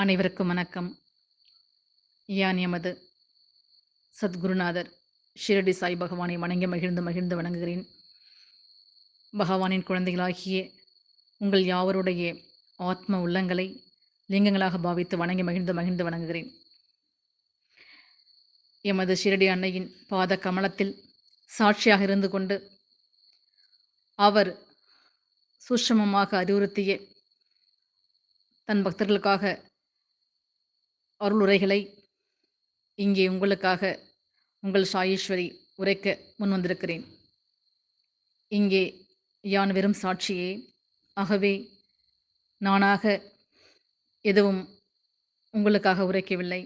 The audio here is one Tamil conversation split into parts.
அனைவருக்கும் வணக்கம். யான் எமது சத்குருநாதர் ஷிரடி சாய் பகவானை வணங்கி மகிழ்ந்து மகிழ்ந்து வணங்குகிறேன். பகவானின் குழந்தைகளாகிய உங்கள் யாவருடைய ஆத்ம உள்ளங்களை லிங்கங்களாக பாவித்து வணங்கி மகிழ்ந்து மகிழ்ந்து வணங்குகிறேன். எமது ஷிரடி அன்னையின் பாத கமலத்தில் சாட்சியாக இருந்து கொண்டு அவர் சூட்சமமாக அறிவுறுத்திய தன் பக்தர்களுக்காக அருளுரைகளை இங்கே உங்களுக்காக உங்கள் சாயீஸ்வரி உரைக்க முன் வந்திருக்கிறேன். இங்கே யான் வெறும் சாட்சியே ஆகவே நானாக எதுவும் உங்களுக்காக உரைக்கவில்லை.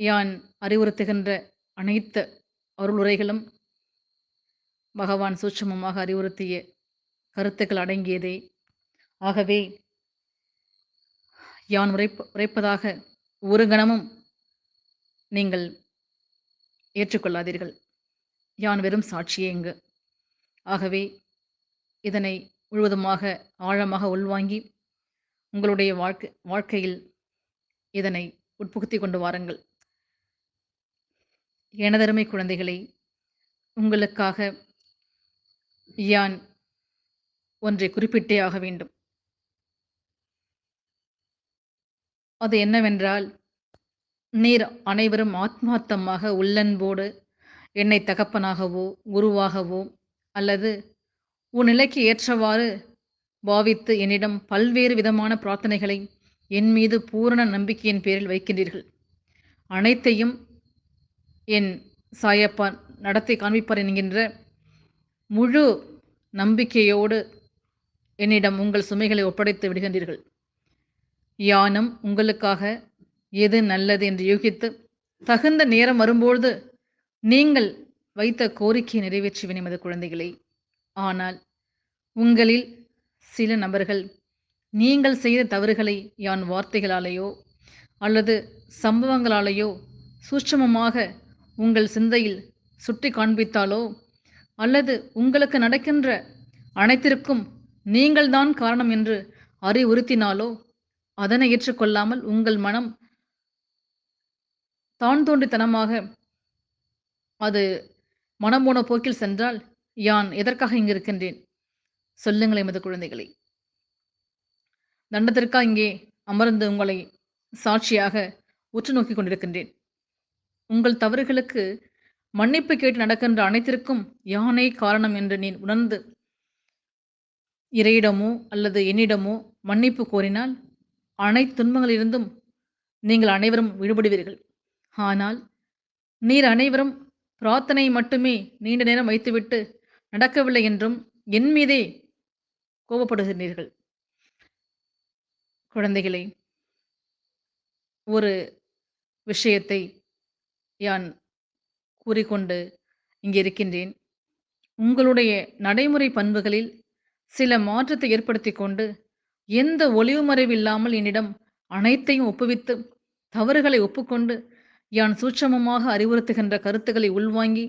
யான் அறிவுறுத்துகின்ற அனைத்து அருளுரைகளும் பகவான் சூட்சமமாக அறிவுறுத்திய கருத்துக்கள் அடங்கியதே. ஆகவே யான் உரைப்ப உரைப்பதாக ஒரு கணமும் நீங்கள் ஏற்றுக்கொள்ளாதீர்கள். யான் வெறும் சாட்சியே இங்கு. ஆகவே இதனை முழுவதுமாக ஆழமாக உள்வாங்கி உங்களுடைய வாழ்க்கை வாழ்க்கையில் இதனை உட்புகுத்தி கொண்டு வாருங்கள். எனதருமை குழந்தைகளை உங்களுக்காக யான் ஒன்றை குறிப்பிட்டே ஆக வேண்டும். அது என்னவென்றால் நீர் அனைவரும் ஆத்மார்த்தமாக உள்ளன்போடு என்னை தகப்பனாகவோ குருவாகவோ அல்லது உன் நிலைக்கு ஏற்றவாறு பாவித்து என்னிடம் பல்வேறு விதமான பிரார்த்தனைகளை என் மீது பூரண நம்பிக்கையின் பேரில் வைக்கின்றீர்கள். அனைத்தையும் என் சாயப்பா நடத்தி காண்பிப்பார் என்கின்ற முழு நம்பிக்கையோடு என்னிடம் உங்கள் சுமைகளை ஒப்படைத்து விடுகின்றீர்கள். யானம் உங்களுக்காக எது நல்லது என்று யூகித்து தகுந்த நேரம் வரும்பொழுது நீங்கள் வைத்த கோரிக்கையை நிறைவேற்றுவேன் எமது குழந்தைகளை. ஆனால் உங்களில் சில நபர்கள் நீங்கள் செய்த தவறுகளை யான் வார்த்தைகளாலேயோ அல்லது சம்பவங்களாலேயோ சூட்சமமாக உங்கள் சிந்தையில் சுட்டி காண்பித்தாலோ அல்லது உங்களுக்கு நடக்கின்ற அனைத்திற்கும் நீங்கள்தான் காரணம் என்று அறிவுறுத்தினாலோ அதனை ஏற்றுக்கொள்ளாமல் உங்கள் மனம் தான் தோன்றித்தனமாக அது மனம் போன போக்கில் சென்றால் யான் எதற்காக இங்கு இருக்கின்றேன்? சொல்லுங்கள் எமது குழந்தைகளை. தண்டத்திற்காக இங்கே அமர்ந்து உங்களை சாட்சியாக உற்று நோக்கி கொண்டிருக்கின்றேன். உங்கள் தவறுகளுக்கு மன்னிப்பு கேட்டு நடக்கின்ற அனைத்திற்கும் யானே காரணம் என்று நீ உணர்ந்து இறையிடமோ அல்லது என்னிடமோ மன்னிப்பு கோரினால் அனைத்து துன்பங்களிலிருந்தும் நீங்கள் அனைவரும் விடுபடுவீர்கள். ஆனால் நீர் அனைவரும் பிரார்த்தனை மட்டுமே நீண்ட நேரம் வைத்துவிட்டு நடக்கவில்லை என்றும் என் மீதே கோபப்படுகின்றீர்கள் குழந்தைகளே ஒரு விஷயத்தை யான் கூறிக்கொண்டு இங்கே இருக்கின்றேன். உங்களுடைய நடைமுறை பண்புகளில் சில மாற்றத்தை ஏற்படுத்தி கொண்டு எந்த ஒளிவு மறைவில்லாமல் என்னிடம் அனைத்தையும் ஒப்புவித்து தவறுகளை ஒப்புக்கொண்டு யான் சூட்சமமாக அறிவுறுத்துகின்ற கருத்துக்களை உள்வாங்கி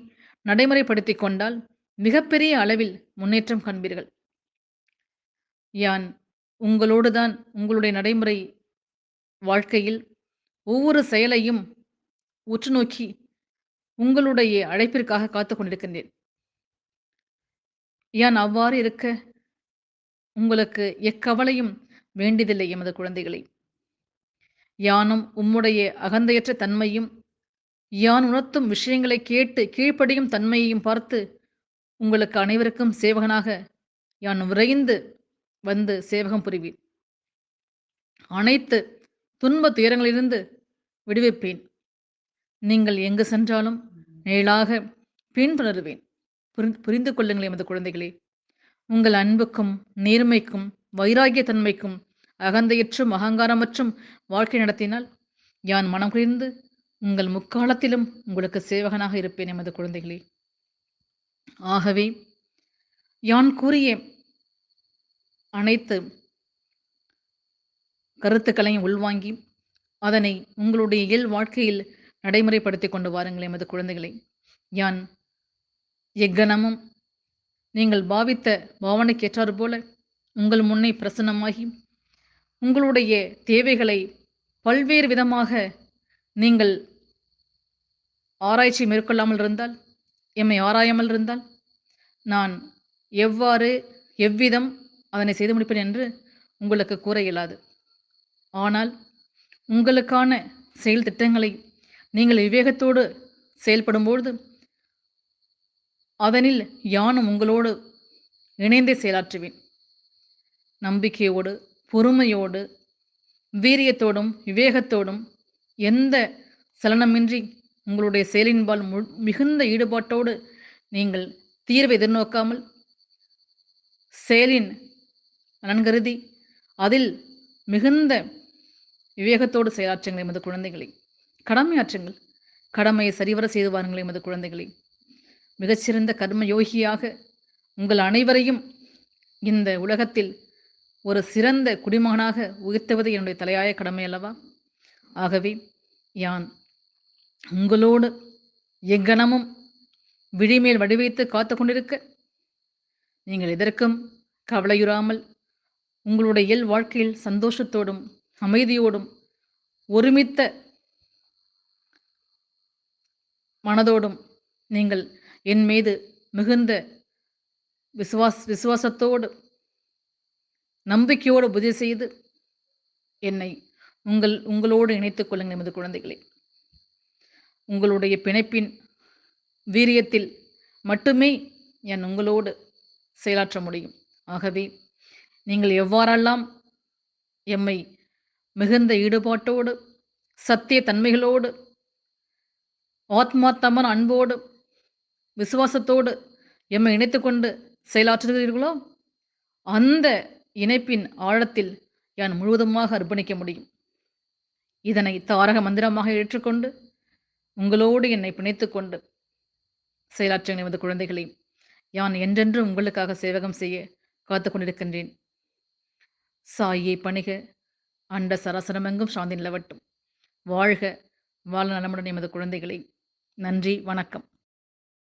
நடைமுறைப்படுத்தி கொண்டால் மிகப்பெரிய அளவில் முன்னேற்றம் காண்பீர்கள். யான் உங்களோடு தான் உங்களுடைய நடைமுறை வாழ்க்கையில் ஒவ்வொரு செயலையும் உற்று நோக்கி உங்களுடைய அழைப்பிற்காக காத்து கொண்டிருக்கின்றேன். யான் அவ்வாறு இருக்க உங்களுக்கு எக்கவலையும் வேண்டியதில்லை எமது குழந்தைகளை. யானும் உம்முடைய அகந்தையற்ற தன்மையும் யான் உணர்த்தும் விஷயங்களை கேட்டு கீழ்ப்படியும் தன்மையையும் பார்த்து உங்களுக்கு அனைவருக்கும் சேவகனாக யான் விரைந்து வந்து சேவகம் புரிவேன் அனைத்து துன்ப துயரங்களிலிருந்து விடுவிப்பேன். நீங்கள் எங்கு சென்றாலும் நிழலாக பின்தொடருவேன். புரிந்து கொள்ளுங்கள் எமது குழந்தைகளே. உங்கள் அன்புக்கும் நேர்மைக்கும் வைராகிய தன்மைக்கும் அகந்தையற்றும் அகங்காரமற்றும் வாழ்க்கை நடத்தினால் யான் மனம் குளிர்ந்து உங்கள் முக்காலத்திலும் உங்களுக்கு சேவகனாக இருப்பேன் எமது குழந்தைகளே. ஆகவே யான் கூறிய அனைத்து கருத்துக்களையும் உள்வாங்கி அதனை உங்களுடைய இயல் வாழ்க்கையில் நடைமுறைப்படுத்தி கொண்டு வாருங்கள் எமது குழந்தைகளை. யான் எக்கணமும் நீங்கள் பாவித்த பாவனைக்கேற்றாறு போல உங்கள் முன்னே பிரசன்னமாகி உங்களுடைய தேவைகளை பல்வேறு விதமாக நீங்கள் ஆராய்ச்சி மேற்கொள்ளாமல் இருந்தால் எம்மை ஆராயாமல் இருந்தால் நான் எவ்வாறு எவ்விதம் அதனை செய்து முடிப்பேன் என்று உங்களுக்கு கூற இயலாது. ஆனால் உங்களுக்கான செயல் திட்டங்களை நீங்கள் விவேகத்தோடு செயல்படும்பொழுது அதனில் யானும் உங்களோடு இணைந்தே செயலாற்றுவேன். நம்பிக்கையோடு பொறுமையோடு வீரியத்தோடும் விவேகத்தோடும் எந்த சலனமின்றி உங்களுடைய செயலின்பால் மு மிகுந்த ஈடுபாட்டோடு நீங்கள் தீர்வை எதிர்நோக்காமல் செயலின் நன்கருதி அதில் மிகுந்த விவேகத்தோடு செயலாற்றுங்கள் எமது குழந்தைகளை. கடமையாற்றுங்கள். கடமையை சரிவர செய்து வாருங்கள் எமது குழந்தைகளை. மிகச்சிறந்த கர்ம யோகியாக உங்கள் அனைவரையும் இந்த உலகத்தில் ஒரு சிறந்த குடிமகனாக உயர்த்துவது என்னுடைய தலையாய கடமை அல்லவா? ஆகவே யான் உங்களோடு எங்கனமும் விழிமேல் வடிவைத்து காத்து கொண்டிருக்க நீங்கள் எதற்கும் கவலையுறாமல் உங்களுடைய இயல் வாழ்க்கையில் சந்தோஷத்தோடும் அமைதியோடும் ஒருமித்த மனதோடும் நீங்கள் என் மீது மிகுந்த விசுவாஸ் விசுவாசத்தோடு நம்பிக்கையோடு புதி செய்து என்னை உங்கள் உங்களோடு இணைத்துக் கொள்ளுங்கள் நமது குழந்தைகளே. உங்களுடைய பிணைப்பின் வீரியத்தில் மட்டுமே என் உங்களோடு செயலாற்ற முடியும். ஆகவே நீங்கள் எவ்வாறெல்லாம் எம்மை மிகுந்த ஈடுபாட்டோடு சத்திய தன்மைகளோடு ஆத்மாத்தமன் அன்போடு விசுவாசத்தோடு எம்மை இணைத்துக்கொண்டு செயலாற்றுகிறீர்களோ அந்த இணைப்பின் ஆழத்தில் யான் முழுவதுமாக அர்ப்பணிக்க முடியும். இதனை தாரக மந்திரமாக ஏற்றுக்கொண்டு உங்களோடு என்னை பிணைத்துக்கொண்டு செயலாற்ற எமது குழந்தைகளை யான் என்றென்றும் உங்களுக்காக சேவகம் செய்ய காத்து கொண்டிருக்கின்றேன். சாயை பணிக அண்ட சராசரமெங்கும் சாந்தி நிலவட்டும். வாழ்க வாழ நலமுடன் எமது குழந்தைகளை. நன்றி வணக்கம்.